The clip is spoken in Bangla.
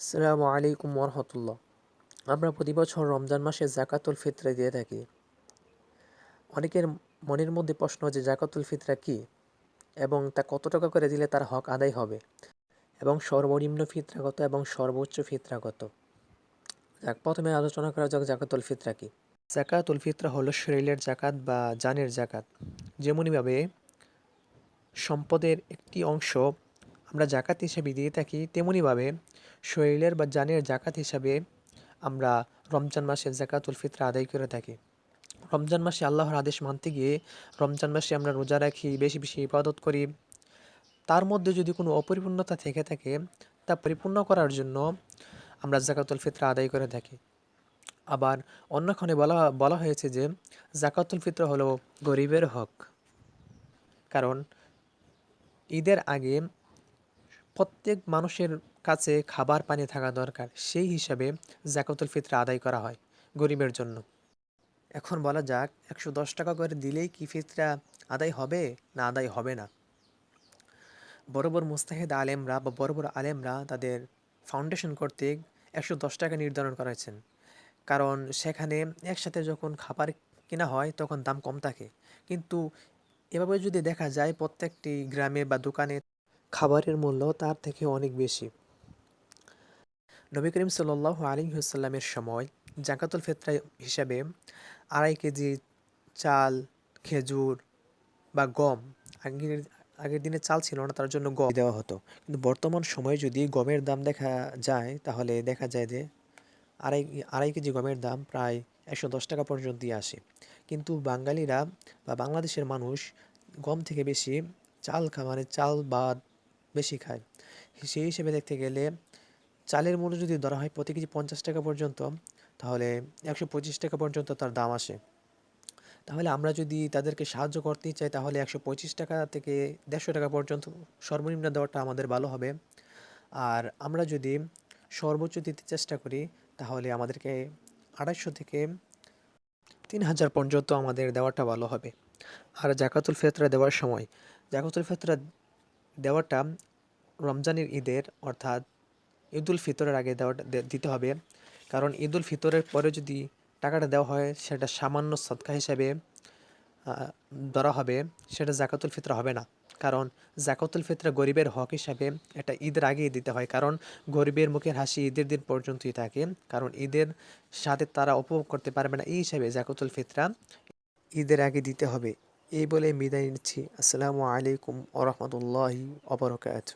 আসসালামু আলাইকুম ওরহমতুল্লাহ আমরা প্রতি বছর রমজান মাসে জাকাতুল ফিতরা দিয়ে থাকি। অনেকের মনের মধ্যে প্রশ্ন যে জাকাতুল ফিতরা কি? এবং তা কত টাকা করে দিলে তার হক আদায় হবে? এবং সর্বনিম্ন ফিতরাগত এবং সর্বোচ্চ ফিতরা কত? যাক, প্রথমে আলোচনা করা যাক জাকাতুল ফিতরা কি। জাকাতুল ফিতরা হলো শরীরের জাকাত বা জানের জাকাত। যেমনইভাবে সম্পদের একটি অংশ আমরা জাকাত হিসেবে দিয়ে থাকি তেমনইভাবে শরীরের বা জানের জাকাত হিসাবে আমরা রমজান মাসে জাকাতুল ফিতরা আদায় করে থাকি। রমজান মাসে আল্লাহর আদেশ মানতে গিয়ে রমজান মাসে আমরা রোজা রাখি, বেশি বেশি ইবাদত করি। তার মধ্যে যদি কোনো অপরিপূর্ণতা থেকে থাকে, তা পরিপূর্ণ করার জন্য আমরা জাকাতুল ফিতরা আদায় করে থাকি। আবার অন্যক্ষণে বলা বলা হয়েছে যে জাকাতুল ফিতরা হলো গরিবের হক। কারণ ঈদের আগে প্রত্যেক মানুষের কাছে খাবার পানি থাকা দরকার, সেই হিসাবে জাকাতুল ফিতরা আদায় করা হয় গরিবের জন্য। এখন বলা যাক, একশো দশ টাকা করে দিলেই কি ফিতরা আদায় হবে না আদায় হবে না? বড় বড় মুস্তাহিদ আলেমরা বা বড় বড় আলেমরা তাদের ফাউন্ডেশন কর্তৃক একশো দশ টাকা নির্ধারণ করেছেন। কারণ সেখানে একসাথে যখন খাবার কেনা হয়, তখন দাম কম থাকে। কিন্তু এভাবে যদি দেখা যায়, প্রত্যেকটি গ্রামে বা দোকানে খাবারের মূল্য তার থেকে অনেক বেশি। নবী করিম সাল আলী হুসাল্লামের সময় জাকাতুল ফেতরা হিসাবে আড়াই কেজি চাল, খেজুর বা গম আগের আগের দিনে চাল ছিল না, তার জন্য গম দেওয়া হতো। কিন্তু বর্তমান সময়ে যদি গমের দাম দেখা যায়, তাহলে দেখা যায় যে আড়াই আড়াই কেজি গমের দাম প্রায় একশো দশ টাকা পর্যন্ত আসে। কিন্তু বাঙালিরা বা বাংলাদেশের মানুষ গম থেকে বেশি চাল খা মানে চাল বা বেশি খায়। সেই হিসেবে দেখতে গেলে চালের মূল্য যদি ধরা হয় প্রতি কেজি পঞ্চাশ টাকা পর্যন্ত, তাহলে একশো পঁচিশ টাকা পর্যন্ত তার দাম আসে। তাহলে আমরা যদি তাদেরকে সাহায্য করতেই চাই, তাহলে একশো পঁচিশ টাকা থেকে দেড়শো টাকা পর্যন্ত সর্বনিম্ন দেওয়াটা আমাদের ভালো হবে। আর আমরা যদি সর্বোচ্চ দিতে চেষ্টা করি, তাহলে আমাদেরকে আড়াইশো থেকে তিন হাজার পর্যন্ত আমাদের দেওয়াটা ভালো হবে। আর জাকাতুল ফেতরা দেওয়ার সময়, জাকাতুল ফেতরা দেওয়াটা রমজানের ঈদের, অর্থাৎ ঈদুল ফিতরের আগে দেওয়াটা দিতে হবে। কারণ ঈদুল ফিতরের পরে যদি টাকাটা দেওয়া হয়, সেটা সামান্য সৎকা হিসাবে ধরা হবে। সেটা জাকাতুল ফিতরা হবে না। কারণ জাকাতুল ফিতরা গরিবের হক হিসাবে এটা ঈদের আগেই দিতে হয়। কারণ গরিবের মুখের হাসি ঈদের দিন পর্যন্তই থাকে। কারণ ঈদের সাথে তারা উপভোগ করতে পারবে না। এই হিসাবে জাকাতুল ফিতরা ঈদের আগে দিতে হবে। এই বলে বিদায় নিচ্ছি। আসসালামু আলাইকুম ওরহমতুল্লাহি অবরকাত